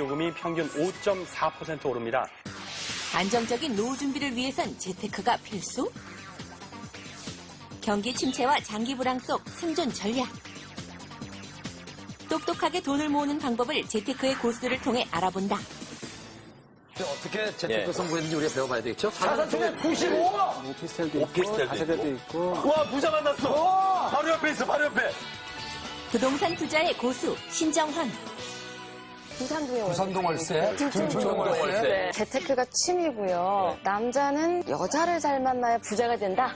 요금이 평균 5.4% 오릅니다. 안정적인 노후 준비를 위해선 재테크가 필수? 경기 침체와 장기 불황 속 생존 전략. 똑똑하게 돈을 모으는 방법을 재테크의 고수들을 통해 알아본다. 어떻게 재테크 예. 성공했는지 우리가 배워봐야 되겠죠? 자산 총액 95! 오피스텔도 있고, 오피스텔도 가세대도 있고. 있고. 와, 부자 만났어! 바로 옆에 있어, 바로 옆에! 부동산 투자의 고수 신정환. 부산동에 부산동 월세, 중촌동 월세. 네. 재테크가 취미고요. 남자는 여자를 잘 만나야 부자가 된다.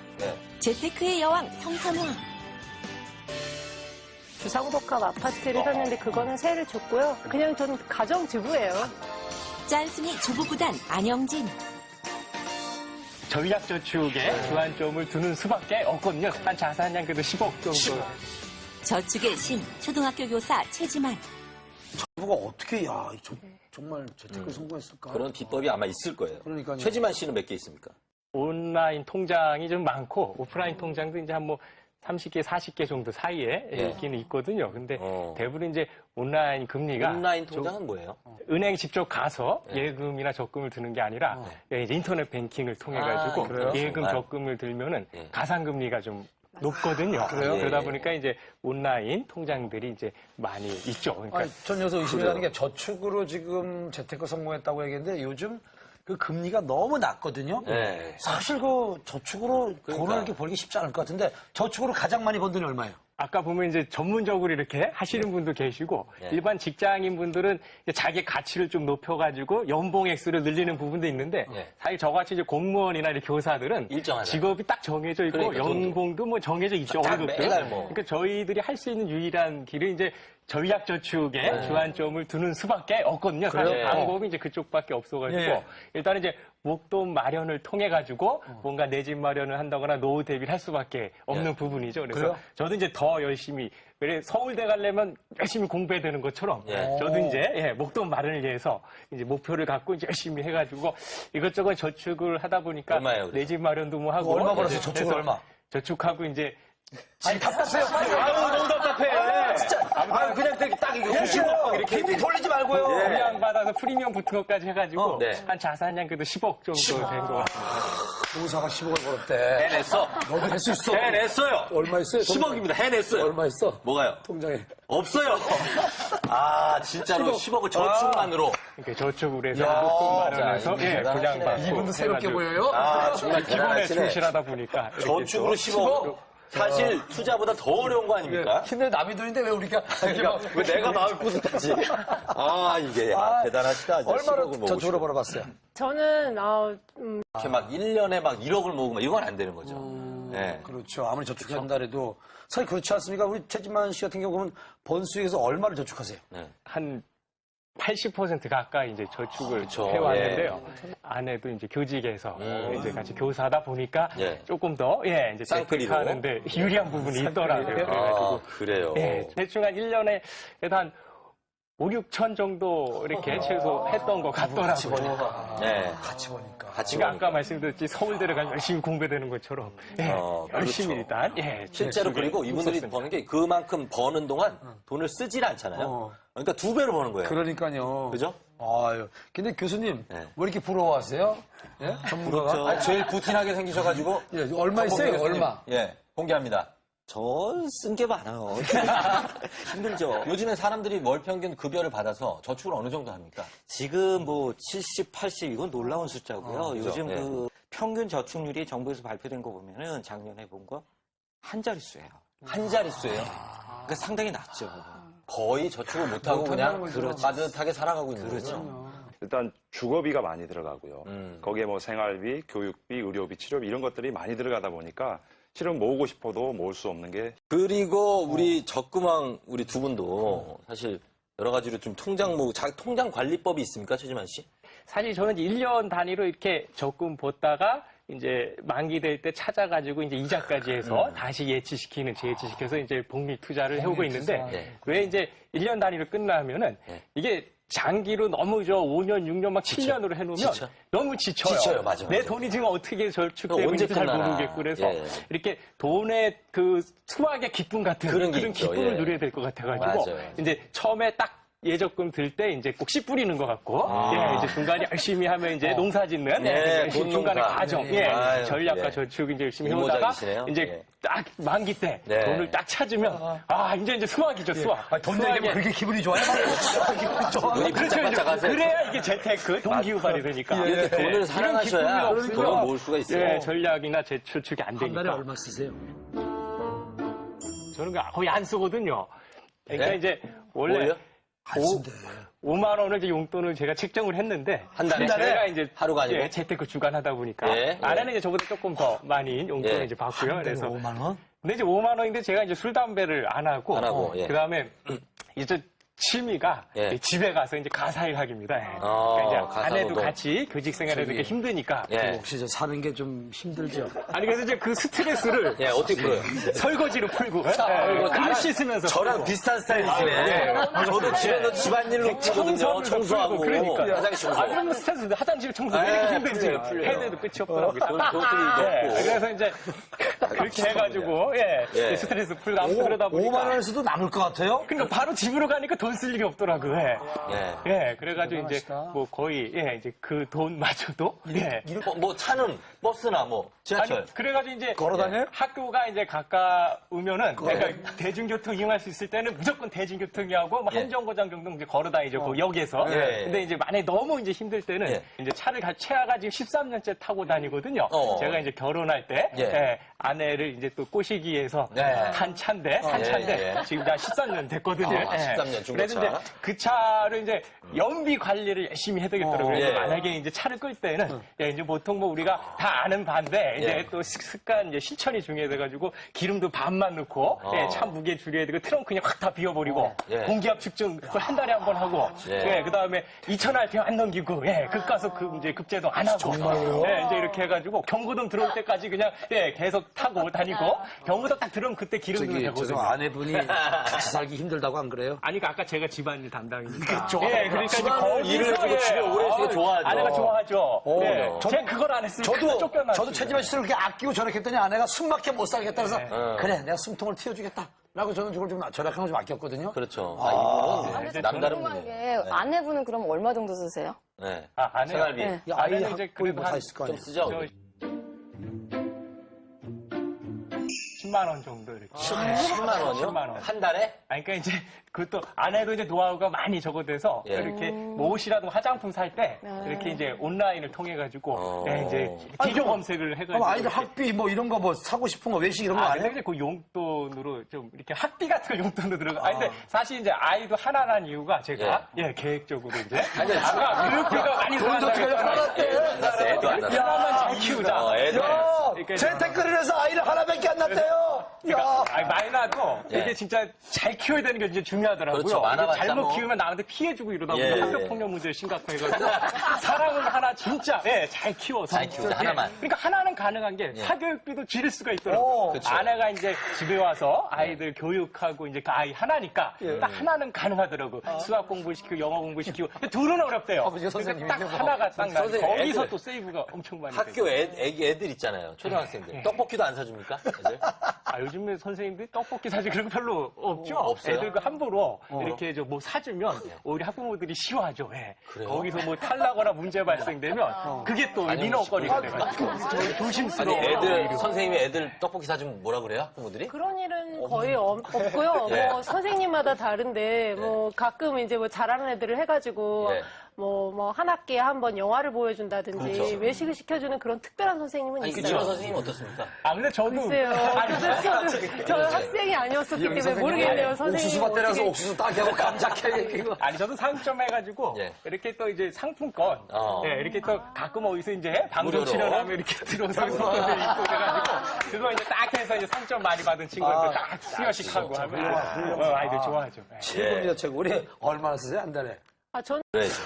재테크의 여왕 성삼화. 주상복합 아파트를 샀는데 그거는 세를 줬고요. 그냥 저는 가정주부예요. 짠순이 주부구단 안영진. 전략저축에 주안점을 두는 수밖에 없거든요. 한 자산량 그래도 10억 정도. 저축의 신 초등학교 교사 최지만. 누가 어떻게, 야, 저- 정말 재테크 성공했을까? 그런 비법이 아마 있을 거예요. 그러니까요. 최지만 씨는 몇 개 있습니까? 온라인 통장이 좀 많고 오프라인 통장도 이제 한뭐 30개, 40개 정도 사이에 예. 있기는 있거든요. 근데 어. 대부분 이제 온라인 금리가 온라인 통장은 뭐예요? 은행 직접 가서 네. 예금이나 적금을 드는 게 아니라 예, 이제 인터넷 뱅킹을 통해 가지고 아, 그래요? 예금 아. 적금을 들면은 예. 가상금리가 좀 높거든요. 그래요? 그러다 예. 보니까 이제 온라인 통장들이 이제 많이 있죠. 그러니까 아니, 전 여기서 의심이 가는 게 저축으로 지금 재테크 성공했다고 얘기했는데 요즘 그 금리가 너무 낮거든요. 네. 사실 그 저축으로 그러니까. 돈을 이렇게 벌기 쉽지 않을 것 같은데 저축으로 가장 많이 번 돈이 얼마예요? 아까 보면 이제 전문적으로 이렇게 하시는 분도 계시고 네. 일반 직장인 분들은 이제 자기 가치를 좀 높여가지고 연봉 액수를 늘리는 부분도 있는데 네. 사실 저같이 이제 공무원이나 이렇게 교사들은 일정하잖아요. 직업이 딱 정해져 있고 그러니까. 연봉도 뭐 정해져 있죠 딱 월급도. 매달 뭐. 그러니까 저희들이 할 수 있는 유일한 길은 이제 전략 저축에 주안점을 두는 수밖에 없거든요. 사실 네. 그래요? 방법이 이제 그쪽밖에 없어가지고 예. 일단 이제 목돈 마련을 통해 가지고 뭔가 내 집 마련을 한다거나 노후 대비를 할 수밖에 없는 예. 부분이죠. 그래서 그래요? 저도 이제 더 열심히 그래 서울대 가려면 열심히 공부해야 되는 것처럼 예. 저도 이제 예, 목돈 마련을 위해서 이제 목표를 갖고 이제 열심히 해가지고 이것저것 저축을 하다 보니까? 내 집 마련도 뭐 하고 얼마 벌었어요? 이제 저축을 얼마? 저축하고 이제 아니, 답답해요. 아유, 너무 답답해. 진짜. 아유, 그냥 되게 딱 이거 90억 이렇게. 기분 돌리지 말고요. 분양 받아서 프리미엄 붙은 것까지 해가지고 어, 네. 한 자산량 그래도 10억 정도 된것 같습니다. 노사가 10억을 벌었대. 해냈어. 너도 할수 있어. 해냈어요. 얼마 있어요? 10억입니다. 해냈어요. 얼마 있어? 뭐가요? 통장에. 없어요. 아, 진짜로 10억 을 저축만으로. 그러니까 저축을 해서 야, 목돈 마련해서 이분 예, 대단하시네. 분양 받고 이분도 새롭게 해가지고 보여요? 아, 정말 기본에 대단하시네. 충실하다 보니까 이렇게 저축으로 또 10억. 사실 투자보다 더 어려운 거 아닙니까? 근데 남의 돈인데 왜 우리가 막왜 내가 마음이 뿌듯하지? 아, 이게 아, 대단하시다. 진짜 10억을 얼마로 모으고 저축으로 싶어. 벌어봤어요? 저는 어, 음, 이렇게 막 1년에 막 1억을 모으고 막 이건 안 되는 거죠. 네. 그렇죠. 아무리 저축한다 해도 사실 그렇지 않습니까? 우리 최지만 씨 같은 경우 보면 번 수익에서 얼마를 저축하세요? 한80% 가까이 이제 저축을 그쵸. 예. 해왔는데요. 아내도 이제 교직에서 이제 같이 교사다 보니까 예. 조금 더, 예, 이제 쌍끌이로. 하는데 유리한 부분이 있더라고요. 아, 그래가지고. 그래요. 예, 대충 한 1년에 그래도 한 5, 6천 정도 이렇게 최소 했던 것 같더라고요. 네. 같이 보니까. 같이 보니까. 아까 말씀드렸지 서울대를 가면 열심히 공부되는 것처럼 예, 어, 열심히 그렇죠. 일단 예, 실제로 그리고 이분들이. 버는 게 그만큼 버는 동안 돈을 쓰질 않잖아요. 어. 그러니까 두 배로 버는 거예요. 그러니까요. 그죠? 아유. 근데 교수님, 네. 왜 이렇게 부러워하세요? 예? 전문가가? 아니, 제일 부틴하게 생기셔가지고. 예, 얼마 있어요? 얼마? 예, 공개합니다. 저쓴게 많아요. 힘들죠. 요즘에 사람들이 월 평균 급여를 받아서 저축을 어느 정도 합니까? 지금 뭐 70, 80 이건 놀라운 숫자고요. 아, 그죠? 요즘 예. 그 평균 저축률이 정부에서 발표된 거 보면은 작년에 본 거 한 자릿수예요. 한 자릿수예요. 그러니까 상당히 낮죠. 거의 저축을 못하고 그냥 빠듯하게 살아가고 있는 거죠. 일단 주거비가 많이 들어가고요. 음. 거기에 뭐 생활비, 교육비, 의료비, 치료비 이런 것들이 많이 들어가다 보니까 실은 모으고 싶어도 모을 수 없는 게 그리고 우리 적금왕 우리 두 분도 사실 여러 가지로 좀 통장 모 자, 통장 관리법이 있습니까, 최지만 씨? 사실 저는 1년 단위로 이렇게 적금 뒀다가 이제 만기 될 때 찾아가지고 이제 이자까지 해서 다시 예치시키는 재예치시켜서 이제 복리 투자를 해오고 있는데 네. 왜 이제 1년 단위로 끝나면은 네. 이게 장기로 너무 저 5년, 6년 막 7년으로 해놓으면 지쳐. 너무 지쳐요. 지쳐요. 맞아, 내 맞아. 돈이 지금 어떻게 저축되고 언제 있는지 잘. 모르겠고 그래서 예. 이렇게 돈의 그 수확의 기쁨 같은 그런 그런. 기쁨을 예. 누려야 될 것 같아가지고 맞아요. 이제 처음에 딱 예적금 들 때 이제 꼭 씨 뿌리는 것 같고, 예, 이제 중간에 열심히 하면 이제 농사 짓는, 네, 예, 돈 중간에 농사. 과정, 네. 예, 아유, 전략과 예. 저축 이제 열심히 해오다가. 이제 예. 딱 만기 때 네. 돈을 딱 찾으면, 아, 이제 이제 수확이죠, 수확. 아, 돈 내기면 그렇게 기분이 좋아요? 기분이 좋아. 눈이 그렇죠. 반짝반짝하세요. 그래야 이게 재테크, 동기 유발이 되니까. 이렇게 예. 돈을 사랑하셔야 기쁨이 없으면 돈을 모을 수가 있어요. 예, 전략이나 재추측이 안한 되니까. 달에 얼마 쓰세요? 저는 거의 안 쓰거든요. 그러니까 네? 이제 원래 뭘요? 안 쓴대. 5만 원을 이제 용돈을 제가 책정을 했는데 한 달에? 제가 이제 하루가 아니고? 예, 재테크 주간 하다 보니까 예. 아내는 이제 저보다 조금 더 많이 용돈을 예. 이제 받고요. 그래서 5만 원? 근데 이제 5만 원인데 제가 이제 술 담배를 안 하고, 안 하고, 예. 그다음에 이제 취미가 예. 집에 가서 이제 가사일하기입니다. 예. 어, 그러니까 이제 가사 아내도 노동. 같이 교직 생활에 저기, 이렇게 힘드니까 예. 혹시 저 사는 게 좀 힘들죠? 아니 그래서 이제 그 스트레스를 예, 어떻게 풀어요? 설거지로 풀고 예. 글을 씻으면서 저랑 풀고. 비슷한 스타일이시네. 저도 집에서 집안일로 하거든요. 청소를 청소하고. 풀고 그러니까. 화장실 청소. 아, 그러면 스트레스 화장실 청소 왜 예, 이렇게 힘든지 풀려요, 풀려요. 해야 돼도 끝이 없더라고요. 돈, 돈쓰기 예, 없고. 그래서 이제 그렇게 해가지고 예, 예. 스트레스 풀고 아무튼 그러다 보니까 5만 원에서도 남을 것 같아요? 그러니까 바로 집으로 가니까 돈쓸 일이 없더라고요. 예. 예. 예, 그래가지고 이제 대단하시다. 뭐 거의 예, 이제 그 돈마저도 예. 뭐, 뭐 차는 버스나 뭐 지하철. 아니, 그래가지고 이제 걸어 다녀요? 학교가 이제 가까우면은 내가 대중교통 이용할 수 있을 때는 무조건 대중교통이하고 뭐 예. 한정거장 정도 이제 걸어 다니죠. 그 역에서. 예. 근데 이제 만약에 너무 이제 힘들 때는 예. 이제 차를 가, 최아가 지금 13년째 타고 다니거든요. 어. 제가 이제 결혼할 때 예. 예, 아내를 이제 또 꼬시기 위해서 네. 한 차인데 한 예, 차인데 예. 지금 한 13년 됐거든요. 아, 13년 중고차. 그래서 이제 그 차를 이제 연비 관리를 열심히 해야 되겠더라고요. 그래서 예. 만약에 이제 차를 끌 때는 예, 이제 보통 뭐 우리가 다 아는 반대 이제 예. 또 습- 습관 이제 실천이 중요해가지고 기름도 반만 넣고 어. 예, 차 무게 줄여야 되고 트렁크 그냥 확다 비워버리고 예. 공기압 측정 그걸 한 달에 한 번 하고 예. 예, 그 다음에 2,000rpm 안 넘기고 예, 급가속 그 이제 급제도 안 하고 예, 이제 이렇게 해가지고 경고등 들어올 때까지 그냥 예, 계속 타고 다니고 경고등 딱 들으면 그때 기름 넣으면. 죄송 아내분이 같이 살기 힘들다고 안 그래요? 아니, 그러니까 아까 제가 집안일 담당이니까. 그쵸. 예, 그러니까 이제 집안일 거기서 일을 해주고 예, 집에 오래 있으니까 아유, 좋아하죠. 아내가 좋아하죠. 어, 예, 저도- 제가 그걸 안 했으니까 저도, 쫓겨났어요. 저도 최지만 씨를 그렇게 아끼고 저렇겠더니 아내가 숨막혀 못 살겠다 그래서 네. 그래, 내가 숨통을 틔워주겠다. 라고 저는 저걸 좀 절약한 걸좀 아꼈거든요. 그렇죠. 아, 이분은 그래서 남다른 궁금한 분이에요. 게 아내분은 그럼 얼마 정도 쓰세요? 네. 아, 아내. 생활비. 네. 이 아이 이제 뭐다 한 있을 거좀 아니에요. 쓰죠. 10만 원 정도 이렇게. 10만 원이요? 10만 원. 한 달에? 아니, 그러니까 이제 그것도 아내도 이제 노하우가 많이 적어돼서 예. 이렇게 뭐 옷이라도 화장품 살때 네. 이렇게 이제 온라인을 통해 가지고 어. 예, 이제 비교 검색을 해가지고 그럼 아이들 이렇게 학비 뭐 이런 거 뭐 사고 싶은 거 외식 이런 거 아, 안 근데 해요? 이제 그 용돈으로 좀 이렇게 학비 같은 거 용돈으로 들어가. 아, 근데 사실 이제 아이도 하나란 이유가 제가 예, 계획적으로 이제 아가 교육비가 많이 들어간다 그랬잖아요. 애도 안. 하나만 잘 키우자. 어, 애도 안 재테크를 해서 아이를 하나밖에 안 낳대요. 그러니까 아니, 많이 나도 예. 이게 진짜 잘 키워야 되는 게 진짜 중요하더라고요. 그렇죠. 많아봤자 이게 잘못 뭐. 키우면 나한테 피해주고 이러다 보니까 예. 학교 폭력 문제 심각해 가지고 사랑을 하나 진짜 예, 잘 키워서 잘 키우자, 예. 하나만. 그러니까 하나는 가능한 게 예. 사교육비도 줄일 수가 있더라고요. 오, 그쵸. 아내가 이제 집에 와서 아이들 교육하고 이제 그 아이 하나니까 예. 딱 하나는 가능하더라고. 수학 공부 시키고 영어 공부 시키고 둘은 어렵대요. 아버지가 그러니까 딱. 하나가 딱 나. 선생님, 거기서 애들. 또 세이브가 엄청 많이 되죠. 학교 애, 애기, 애들 있잖아요. 초등학생들. 떡볶이도 안 사줍니까? 애들? 아, 요즘에 선생님들이 떡볶이 사지 그런 거 별로 없죠. 없어요? 애들 그 함부로 이렇게 저 뭐 사주면 오히려 학부모들이 싫어하죠. 예. 그래요? 거기서 뭐 탈나거나 문제 발생되면 그게 또 민원거리가 돼가지고 저 조심스러워. 아니, 애들, 선생님이 애들 떡볶이 사주면 뭐라 그래요? 학부모들이? 그런 일은 거의 없- 없고요. 예. 뭐 선생님마다 다른데 뭐 가끔 이제 뭐 잘하는 애들을 해가지고 예. 뭐 뭐 한 학기에 한 번 영화를 보여준다든지 그렇죠. 외식을 시켜주는 그런 특별한 선생님은 아니, 그 있어요. 이런 선생님 어떻습니까? 아, 근데 저도. 글쎄요. 아니, 근데 저는, 저는 학생이 아니었었기 때문에 모르겠네요. 선생님 옥수수밭 때려서 옥수수 따게 하고 감자 캐게 이거. 아니 저도 상점 해가지고 예. 이렇게 또 이제 상품권 어. 예, 이렇게 또 가끔 어디서 이제 방송. 출연하면 이렇게 들어오는 상품권들 있고 그래가지고 그거 이제 딱 해서 이제 상점 많이 받은 친구들 딱 수여식 하고 하면 어, 아이들 좋아하죠. 예. 최고입니다, 최고. 우리 얼마나 쓰세요, 한 달에? 아, 전 그래야죠.